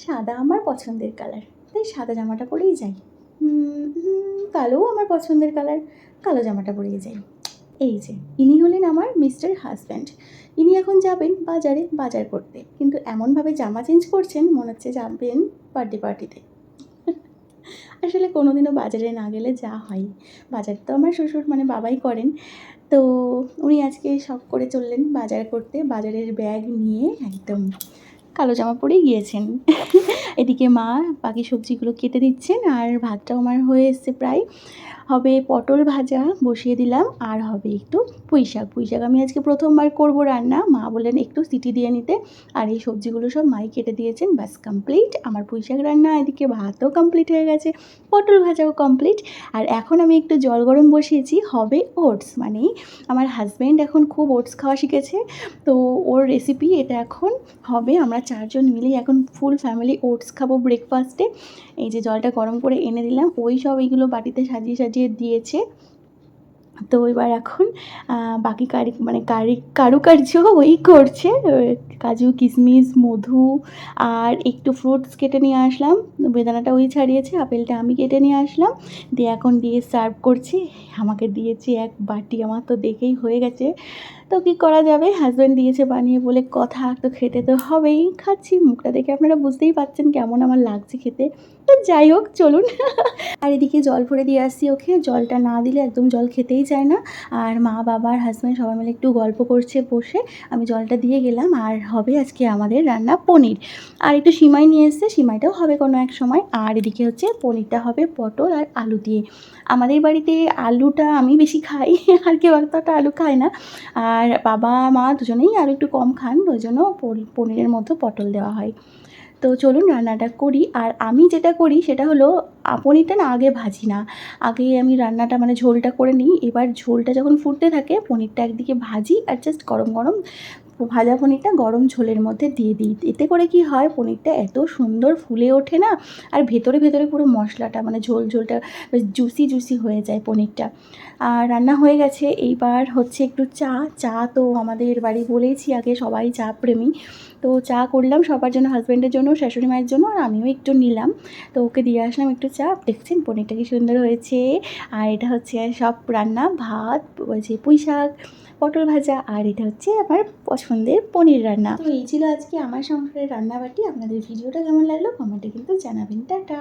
সাদা আমার পছন্দের কালার তাই সাদা জামাটা পরেই যাই। কালোও আমার পছন্দের কালার কালো জামাটা পরেই যাই। এই যে, ইনি হলেন আমার মিস্টার হাজব্যান্ড ইনি এখন যাবেন বাজারে, বাজার করতে। কিন্তু এমনভাবে জামা চেঞ্জ করছেন, মনে হচ্ছে যাবেন বার্থডে পার্টিতে আসলে কোনোদিনও বাজারে না গেলে যা হয়। বাজার তো আমার শ্বশুর মানে বাবাই করেন। তো উনি আজকে শখ করে চললেন বাজার করতে। বাজারের ব্যাগ নিয়ে একদম কালো জামা পরেই গিয়েছেন। এদিকে মা বাকি সবজিগুলো কেটে দিচ্ছেন আর ভাতটাও আমার হয়ে এসছে প্রায়। হবে পটল ভাজা বসিয়ে দিলাম আর হবে একটু পুঁই শাক। পুঁই শাক আমি আজকে প্রথমবার করব রান্না। মা বললেন একটু সিটি দিয়ে নিতে। আর এই সবজিগুলো সব মাই কেটে দিয়েছেন। ব্যাস কমপ্লিট আমার পুঁই শাক রান্না এদিকে ভাতও কমপ্লিট হয়ে গেছে, পটল ভাজাও কমপ্লিট আর এখন আমি একটু জল গরম বসিয়েছি, হবে ওটস মানে আমার হাজব্যান্ড এখন খুব ওটস খাওয়া শিখেছে। তো ওর রেসিপি এটা এখন হবে। আমরা চারজন মিলেই এখন ফুল ফ্যামিলি ওটস খাব ব্রেকফাস্টে এই যে জলটা গরম করে এনে দিলাম, ওই সব এইগুলো বাটিতে সাজিয়ে সাজিয়ে দিয়েছে। তো এবার এখন বাকি কারি মানে কারি কারুকার্য ওই করছে। কাজু কিশমিশ মধু আর একটু ফ্রুটস কেটে নিয়ে আসলাম। বেদানাটা ওই ছাড়িয়েছে, আপেলটা আমি কেটে নিয়ে আসলাম। দিয়ে এখন দিয়ে সার্ভ করছি। আমাকে দিয়েছি এক বাটি, আমার তো দেখেই হয়ে গেছে। তো কী করা যাবে? হাজব্যান্ড দিয়েছে বানিয়ে বলে, কথা তো খেতে তো হবেই। খাচ্ছি, মুখটা দেখে আপনারা বুঝতেই পারছেন কেমন আমার লাগছে খেতে। তো যাই হোক, চলুন। আর এদিকে জল ভরে দিয়ে আসছি ওকে। জলটা না দিলে একদম জল খেতেই চায় না। আর মা বাবার হাজব্যান্ড সবাই মিলে একটু গল্প করছে বসে। আমি জলটা দিয়ে গেলাম আর হবে আজকে আমাদের রান্না পনির। আর একটু সিমাই নিয়ে এসছে, সিমাইটাও হবে কোনো এক সময়। আর এদিকে হচ্ছে পনিরটা হবে পটল আর আলু দিয়ে। আমাদের বাড়িতে আলুটা আমি বেশি খাই, আর কেউ এতটা আলু খায় না। আর বাবা, মা দুজনেই আর একটু কম খান, ওই জন্য পনিরের মধ্যে পটল দেওয়া হয়। তো চলুন রান্নাটা করি। আর আমি যেটা করি সেটা হলো পনিরটা না আগে ভাজি না। আগে আমি রান্নাটা মানে ঝোলটা করে নিই। এবার ঝোলটা যখন ফুটতে থাকে, পনিরটা একদিকে ভাজি আর জাস্ট গরম গরম ভাজা পনিরটা গরম ঝোলের মধ্যে দিয়ে দিই। এতে করে কি হয়, পনিরটা এত সুন্দর ফুলে ওঠে না, আর ভেতরে ভেতরে পুরো মশলাটা মানে ঝোল, ঝোলটা জুসি জুসি হয়ে যায় পনিরটা। আর রান্না হয়ে গেছে। এইবার হচ্ছে একটু চা। চা তো আমাদের বাড়ি বলেইছি আগে সবাই চা প্রেমী। তো চা করলাম সবার জন্য, হাজব্যান্ডের জন্য, শাশুড়ি মায়ের জন্য, আর আমিও একটু নিলাম। তো ওকে দিয়ে আসলাম একটু চা। দেখছেন পনিরটা কি সুন্দর হয়েছে। আর এটা হচ্ছে সব রান্না, ভাত হয়েছে পুঁই শাক পটল ভাজা, আর এটা হচ্ছে আমার পছন্দের পনির রান্না। তো এই ছিল আজকে আমার সংসারের রান্নাবাটি। আপনাদের ভিডিওটা কেমন লাগল, কমেন্টে কিন্তু জানাবেন। টাটা!